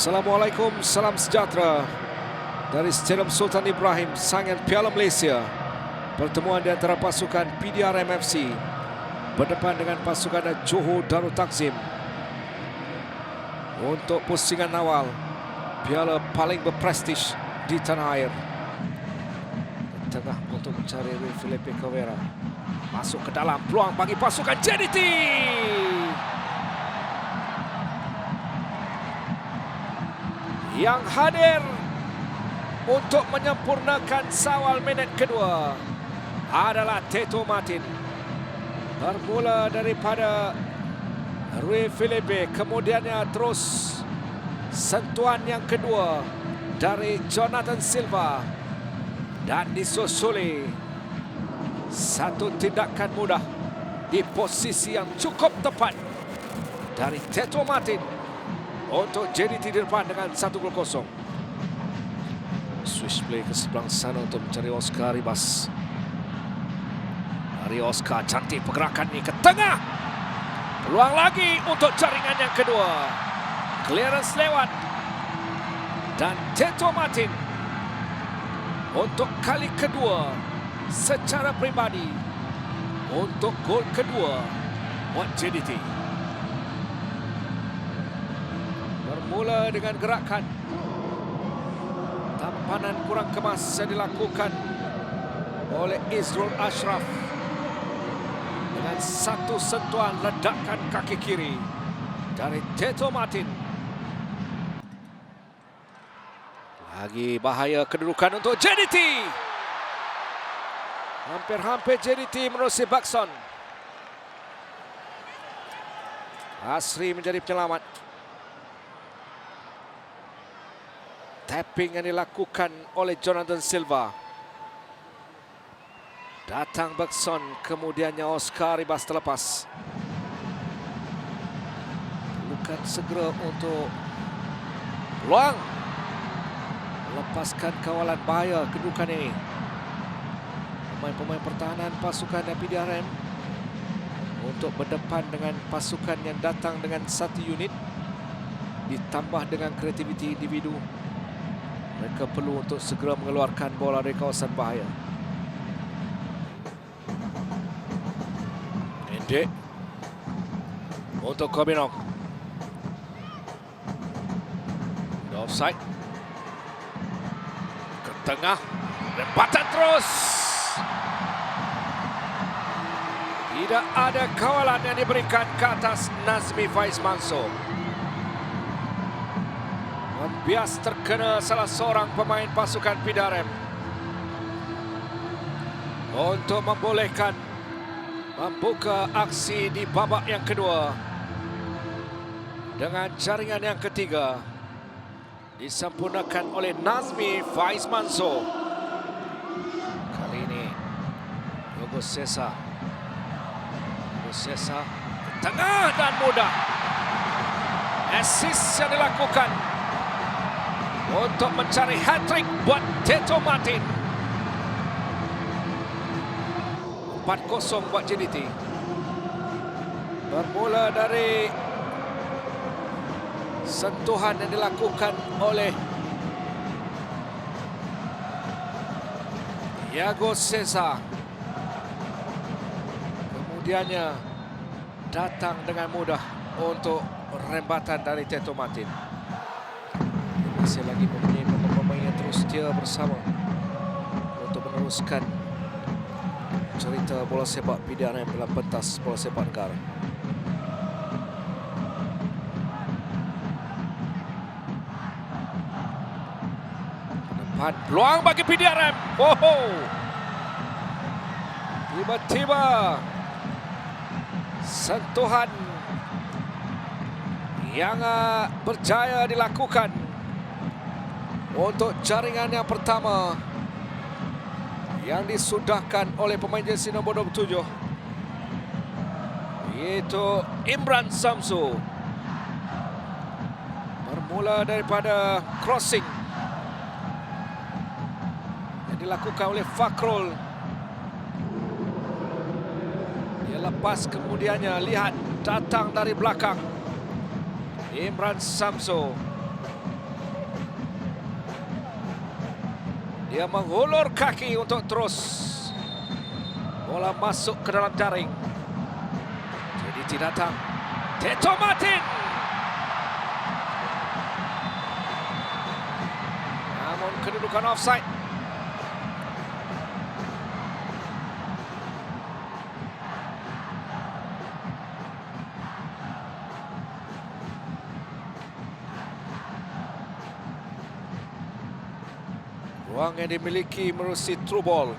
Assalamualaikum, salam sejahtera dari Stadium Sultan Ibrahim, Sangan Piala Malaysia. Pertemuan di antara pasukan PDRM FC berdepan dengan pasukan Johor Darul Takzim untuk pusingan awal piala paling berprestij di tanah air. Tengah untuk mencari Rui Felipe Cavera. Masuk ke dalam peluang bagi pasukan JDT. Yang hadir untuk menyempurnakan sawal minit kedua adalah Teto Martin. Bermula daripada Rui Felipe, kemudiannya terus sentuhan yang kedua dari Jonathan Silva dan disusuli satu tindakan mudah di posisi yang cukup tepat dari Teto Martin untuk JDT di depan dengan 1 gol kosong. Swish play ke sebelah sana untuk mencari Oscar Ribas. Dari Oscar cantik pergerakan ini ke tengah. Peluang lagi untuk jaringan yang kedua. Clearance lewat. Dan Teto Martin untuk kali kedua secara pribadi untuk gol kedua buat JDT. Bermula dengan gerakan tampanan kurang kemas yang dilakukan oleh Izrul Ashraf dengan satu sentuhan ledakan kaki kiri dari Teto Martin. Lagi bahaya kedudukan untuk JDT. Hampir-hampir JDT menerusi Bakson. Asri menjadi penyelamat. Tapping yang dilakukan oleh Jonathan Silva. Datang Bakson, kemudiannya Oscar Ribas terlepas. Bukan segera untuk peluang melepaskan kawalan bahaya kedudukan ini. Pemain-pemain pertahanan pasukan PDRM untuk berdepan dengan pasukan yang datang dengan satu unit ditambah dengan kreativiti individu. Mereka perlu untuk segera mengeluarkan bola dari kawasan bahaya. Endek untuk Kobinok. Offside. Ke tengah. Lempatan terus. Tidak ada kawalan yang diberikan ke atas Nazmi Faiz Mansur. Membias terkena salah seorang pemain pasukan Pidarem. Untuk membolehkan membuka aksi di babak yang kedua. Dengan jaringan yang ketiga disempurnakan oleh Nazmi Faiz Mansur. Kali ini Yogo Sesa. Yogo Sesa tengah dan mudah. Assist yang dilakukan untuk mencari hat-trick buat Teto Martin. 4-0 buat JDT. Bermula dari sentuhan yang dilakukan oleh Iago Cesar. Kemudiannya datang dengan mudah untuk rembatan dari Teto Martin. Masih lagi mempunyai pemain yang terus setia bersama untuk meneruskan cerita bola sepak PDRM dalam pentas bola sepak negara. Depan peluang bagi PDRM. Oh, tiba-tiba sentuhan yang uh, berjaya dilakukan untuk jaringan yang pertama yang disudahkan oleh pemain jersey nombor 27 iaitu Imran Samsu. Bermula daripada crossing yang dilakukan oleh Fakrul. Dia lepas kemudiannya lihat datang dari belakang. Imran Samsu Dia menghulur kaki untuk terus. Bola masuk ke dalam jaring. Jadi tidak datang. Teto Martin. Namun kedudukan offside. Ruang yang dimiliki merusi true ball.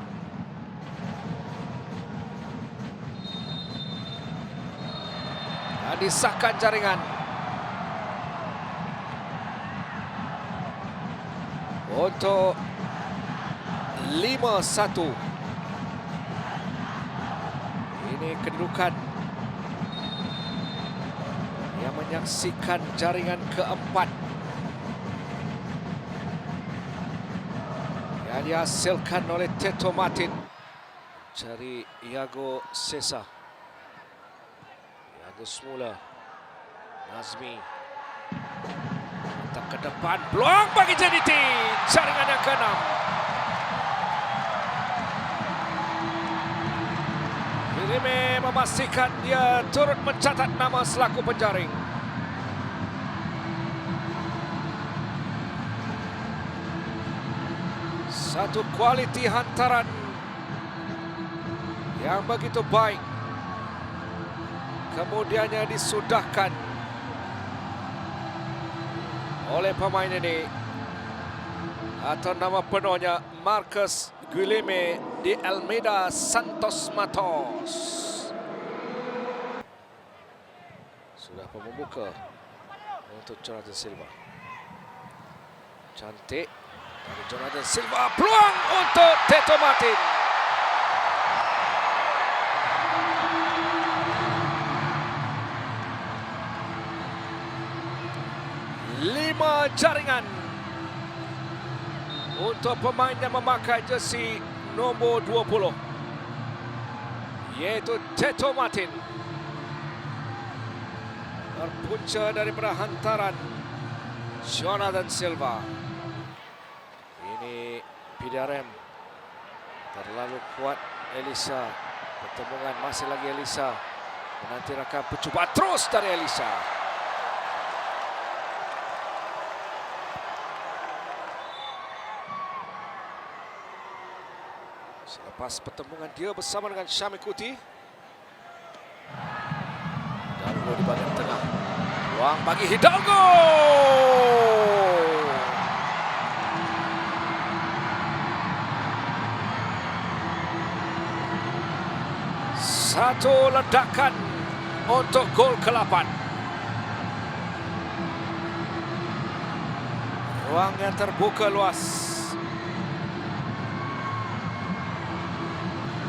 Dan disahkan jaringan. Untuk 5-1. Ini kedudukan yang menyaksikan jaringan keempat. Dihasilkan oleh Teto Martin. Cari Iago Sesa Iago semula Nazmi. Tak ke depan. Peluang bagi JDT jaringan yang keenam. Irime memastikan dia turut mencatat nama selaku penjaring Satu kualiti hantaran yang begitu baik. Kemudiannya disudahkan oleh pemain ini atau nama penuhnya Marcus Guilherme di Almeida Santos Matos. Sudah pun membuka untuk Jonathan Silva. Cantik dari Jonathan Silva. Peluang untuk Teto Martin. Lima jaringan untuk pemain yang memakai jersey nombor 20 yaitu Teto Martin. Berpunca daripada hantaran Jonathan Silva. PDRM terlalu kuat Elisa. Pertemuan masih lagi Elisa. Menanti rakam percubaan terus dari Elisa. Selepas pertemuan dia bersama dengan Syami Kuti. Hidalgo di bahagian tengah. Ruang bagi Hidalgo. Satu ledakan untuk gol ke-8. Ruang yang terbuka luas.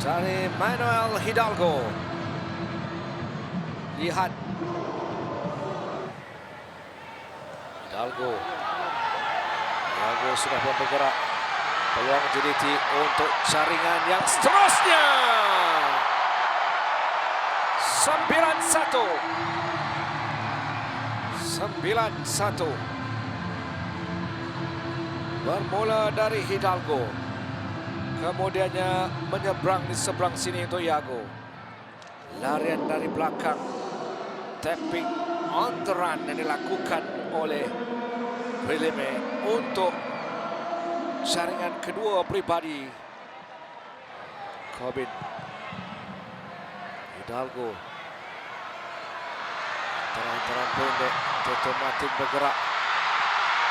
Dari Manuel Hidalgo. Lihat. Hidalgo. Hidalgo sudah bergerak. Peluang JDT untuk jaringan yang seterusnya. 9-1 9-1 Bermula dari Hidalgo. Kemudiannya menyeberang di seberang sini untuk Iago. Larian dari belakang. Tapping on the run yang dilakukan oleh Williame untuk jaringan kedua pribadi Corbin. Hidalgo Antara-antara pendek Teto Martin bergerak.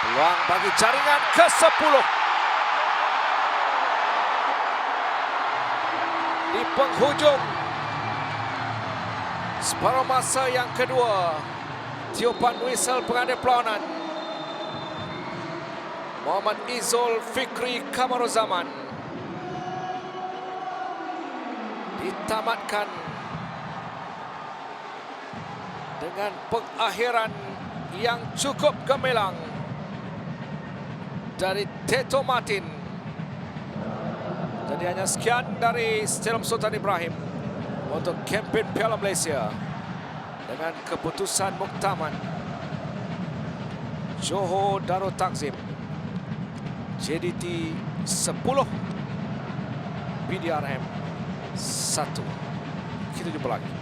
Peluang bagi jaringan ke-10 Di penghujung. Separuh masa yang kedua. Tiupan whistle pengadil perlawanan. Muhammad Izul Fikri Kamaruzaman Ditamatkan dengan pengakhiran yang cukup gemilang dari Teto Martin. Jadi hanya sekian dari Stelom Sultan Ibrahim untuk kempen Piala Malaysia dengan keputusan muktamad Johor Darul Takzim JDT 10 BDRM 1. Kita jumpa lagi.